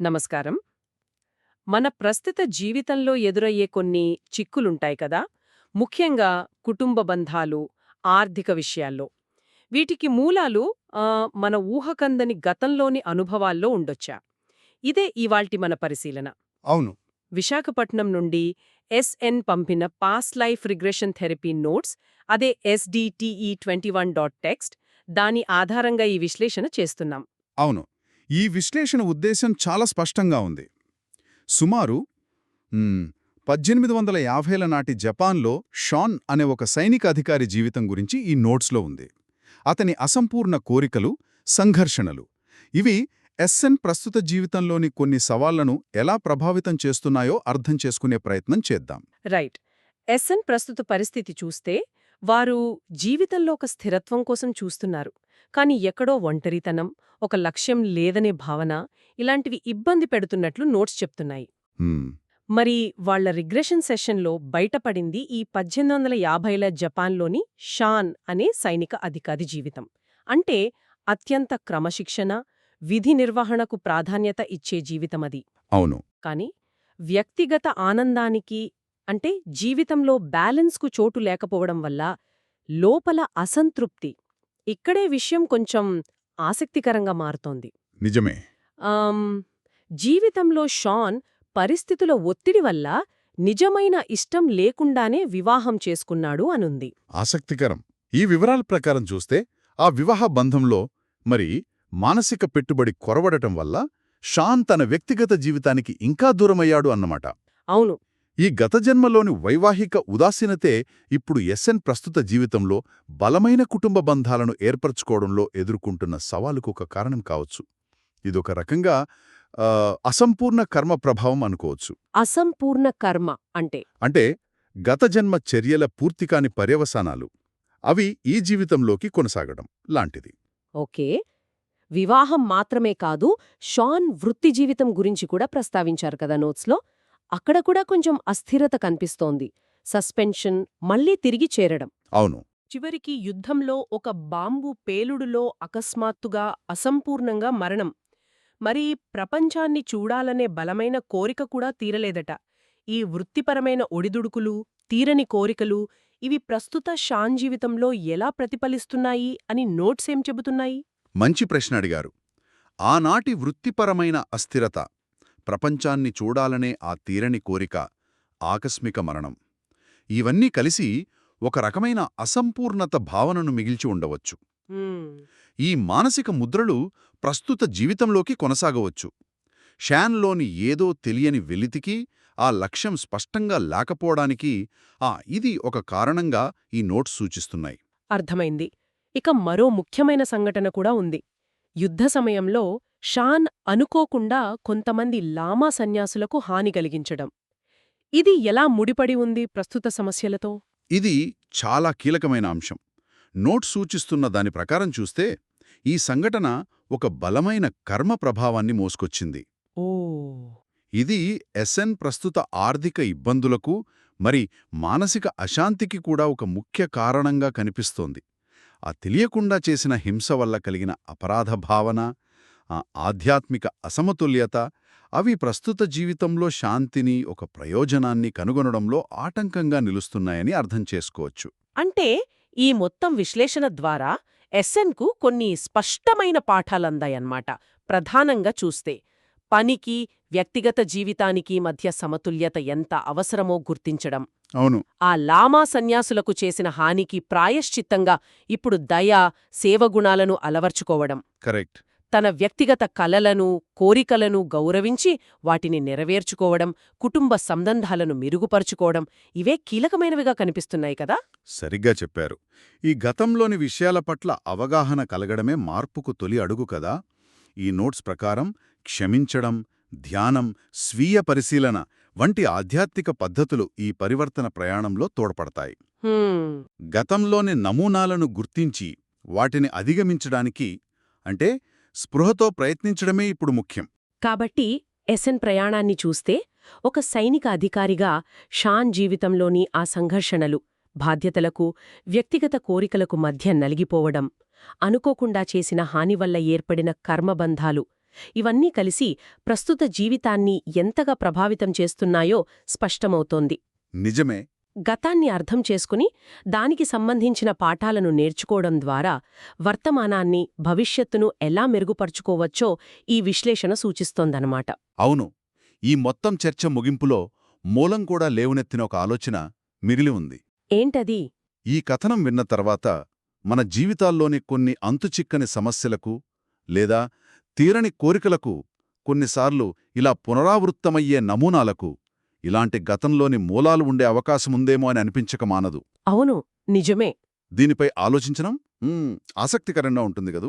నమస్కారం. మన ప్రస్తుత జీవితంలో ఎదురయ్యే కొన్ని చిక్కులుంటాయి కదా? ముఖ్యంగా కుటుంబ బంధాలు ఆర్థిక విషయాల్లో. వీటికి మూలాలు మన ఊహకందని గతంలోని అనుభవాల్లో ఉండొచ్చా? ఇదే ఇవాల్టి మన పరిశీలన. అవును. విశాఖపట్నం నుండి ఎస్ఎన్ పంపిన past life regression therapy notes అదే SDTE twenty one dot text దాని ఆధారంగా ఈ విశ్లేషణ చేస్తున్నాం. అవును. ఈ విశ్లేషణ ఉద్దేశం చాలా స్పష్టంగా ఉంది. సుమారు పద్దెనిమిది వందల యాభైల నాటి జపాన్లో షాన్ అనే ఒక సైనిక అధికారి జీవితం గురించి ఈ నోట్స్లో ఉంది. అతని అసంపూర్ణ కోరికలు సంఘర్షణలు. ఇవి ఎస్ఎన్ ప్రస్తుత జీవితంలోని కొన్ని సవాళ్ళను ఎలా ప్రభావితం చేస్తున్నాయో అర్థం చేసుకునే ప్రయత్నం చేద్దాం. రైట్. ఎస్ఎన్ ప్రస్తుత పరిస్థితి చూస్తే వారు జీవితంలో ఒక స్థిరత్వం కోసం చూస్తున్నారు. కాని ఎక్కడో ఒంటరితనం ఒక లక్ష్యం లేదనే భావన ఇలాంటివి ఇబ్బంది పెడుతున్నట్లు నోట్స్ చెప్తున్నాయి. మరి వాళ్ళ రిగ్రెషన్ సెషన్లో బయటపడింది ఈ పద్దెనిమిది వందల యాభైల జపాన్లోని షాన్ అనే సైనిక అధికారి జీవితం. అంటే అత్యంత క్రమశిక్షణ విధి నిర్వహణకు ప్రాధాన్యత ఇచ్చే జీవితమది అవును. కాని వ్యక్తిగత ఆనందానికి అంటే జీవితంలో బ్యాలెన్స్కు చోటు లేకపోవడం వల్ల లోపల అసంతృప్తి ఇక్కడే విషయం కొంచెం ఆసక్తికరంగా మారుతోంది. నిజమే. జీవితంలో షాన్ పరిస్థితుల ఒత్తిడి వల్ల నిజమైన ఇష్టం లేకుండానే వివాహం చేసుకున్నాడు అనుంది. ఆసక్తికరం. ఈ వివరాల ప్రకారం చూస్తే ఆ వివాహ బంధంలో మరి మానసిక పెట్టుబడి కొరవడటం వల్ల షాన్ తన వ్యక్తిగత జీవితానికి ఇంకా దూరమయ్యాడు అన్నమాట. అవును. ఈ గత జన్మలోని వైవాహిక ఉదాసీనతే ఇప్పుడు ఎస్ఎన్ ప్రస్తుత జీవితంలో బలమైన కుటుంబ బంధాలను ఏర్పరచుకోవడంలో ఎదుర్కొంటున్న సవాలుకు ఒక కారణం కావచ్చు. ఇదొక రకంగా అసంపూర్ణ కర్మ ప్రభావం అనుకోవచ్చు. అసంపూర్ణ కర్మ అంటే? అంటే గత జన్మ చర్యల పూర్తికాని పర్యవసానాలు. అవి ఈ జీవితంలోకి కొనసాగడం లాంటిది. ఓకే. వివాహం మాత్రమే కాదు షాన్ వృత్తి జీవితం గురించి కూడా ప్రస్తావించారు కదా నోట్స్లో. అక్కడ కూడా కొంచెం అస్థిరత కనిపిస్తోంది. సస్పెన్షన్ మళ్ళీ తిరిగి చేరడం. అవును. చివరికి యుద్ధంలో ఒక బాంబు పేలుడులో అకస్మాత్తుగా అసంపూర్ణంగా మరణం. మరి ప్రపంచాన్ని చూడాలనే బలమైన కోరిక కూడా తీరలేదట. ఈ వృత్తిపరమైన ఒడిదుడుకులు తీరని కోరికలు ఇవి ప్రస్తుత షాన్ జీవితంలో ఎలా ప్రతిఫలిస్తున్నాయి అని నోట్స్ చెబుతున్నాయి? మంచి ప్రశ్న అడిగారు. ఆనాటి వృత్తిపరమైన అస్థిరత ప్రపంచాన్ని చూడాలనే ఆ తీరని కోరిక ఆకస్మిక మరణం. ఇవన్నీ కలిసి ఒక రకమైన అసంపూర్ణత భావనను మిగిల్చి ఉండవచ్చు. ఈ మానసిక ముద్రలు ప్రస్తుత జీవితంలోకి కొనసాగవచ్చు. షాన్లోని ఏదో తెలియని వెలితికి ఆ లక్ష్యం స్పష్టంగా లేకపోవడానికి ఆ ఇది ఒక కారణంగా ఈ నోట్స్ సూచిస్తున్నాయి. అర్థమైంది. ఇక మరో ముఖ్యమైన సంఘటన కూడా ఉంది. యుద్ధ సమయంలో షాన్ అనుకోకుండా కొంతమంది లామా సన్యాసులకు హాని కలిగించడం. ఇది ఎలా ముడిపడి ఉంది ప్రస్తుత సమస్యలతో? ఇది చాలా కీలకమైన అంశం. నోట్ సూచిస్తున్న దాని ప్రకారం చూస్తే ఈ సంఘటన ఒక బలమైన కర్మ ప్రభావాన్ని మోసుకొచ్చింది. ఓ. ఇది ఎస్ఎన్ ప్రస్తుత ఆర్థిక ఇబ్బందులకు మరి మానసిక అశాంతికి కూడా ఒక ముఖ్య కారణంగా కనిపిస్తోంది. ఆ తెలియకుండా చేసిన హింస వల్ల కలిగిన అపరాధ భావన ఆ ఆధ్యాత్మిక అసమతుల్యత అవి ప్రస్తుత జీవితంలో శాంతిని ఒక ప్రయోజనాన్ని కనుగొనడంలో ఆటంకంగా నిలుస్తున్నాయని అర్థం చేసుకోవచ్చు. అంటే ఈ మొత్తం విశ్లేషణ ద్వారా ఎస్ఎన్కు కొన్ని స్పష్టమైన పాఠాలందాయన్నమాట. ప్రధానంగా చూస్తే పనికి వ్యక్తిగత జీవితానికి మధ్య సమతుల్యత ఎంత అవసరమో గుర్తించడం. అవును. ఆ లామా సన్యాసులకు చేసిన హానికి ప్రాయశ్చిత్తంగా ఇప్పుడు దయ సేవగుణాలను అలవర్చుకోవడం. కరెక్ట్. తన వ్యక్తిగత కలలను కోరికలను గౌరవించి వాటిని నెరవేర్చుకోవడం కుటుంబ సంబంధాలను మెరుగుపరుచుకోవడం ఇవే కీలకమైనవిగా కనిపిస్తున్నాయి కదా? సరిగ్గా చెప్పారు. ఈ గతంలోని విషయాల పట్ల అవగాహన కలగడమే మార్పుకు తొలి అడుగు కదా? ఈ నోట్స్ ప్రకారం క్షమించడం ధ్యానం స్వీయ పరిశీలన వంటి ఆధ్యాత్మిక పద్ధతులు ఈ పరివర్తన ప్రయాణంలో తోడ్పడతాయి. గతంలోని నమూనాలను గుర్తించి వాటిని అధిగమించడానికి అంటే స్పృహతో ప్రయత్నించడమే ఇప్పుడు ముఖ్యం. కాబట్టి ఎస్ఎన్ ప్రయాణాన్ని చూస్తే ఒక సైనిక అధికారిగా షాన్ జీవితంలోని ఆ సంఘర్షణలు బాధ్యతలకు వ్యక్తిగత కోరికలకు మధ్య నలిగిపోవడం అనుకోకుండా చేసిన హాని వల్ల ఏర్పడిన కర్మబంధాలు ఇవన్నీ కలిసి ప్రస్తుత జీవితాన్ని ఎంతగా ప్రభావితం చేస్తున్నాయో స్పష్టమవుతోంది. నిజమే. గతాన్ని అర్థం చేసుకుని దానికి సంబంధించిన పాఠాలను నేర్చుకోవడం ద్వారా వర్తమానాన్ని భవిష్యత్తును ఎలా మెరుగుపరుచుకోవచ్చో ఈ విశ్లేషణ సూచిస్తోందన్నమాట. అవును. ఈ మొత్తం చర్చ ముగింపులో మూలం కూడా లేవునెత్తిన ఒక ఆలోచన మిగిలి ఉంది. ఏంటది? ఈ కథనం విన్న తర్వాత మన జీవితాల్లోని కొన్ని అంతుచిక్కని సమస్యలకు లేదా తీరని కోరికలకు కొన్నిసార్లు ఇలా పునరావృత్తమయ్యే నమూనాలకు ఇలాంటి గతంలోని మూలాలు ఉండే అవకాశముందేమో అని అనిపించక మానదు. అవును నిజమే. దీనిపై ఆలోచించడం ఆసక్తికరంగా ఉంటుంది గదూ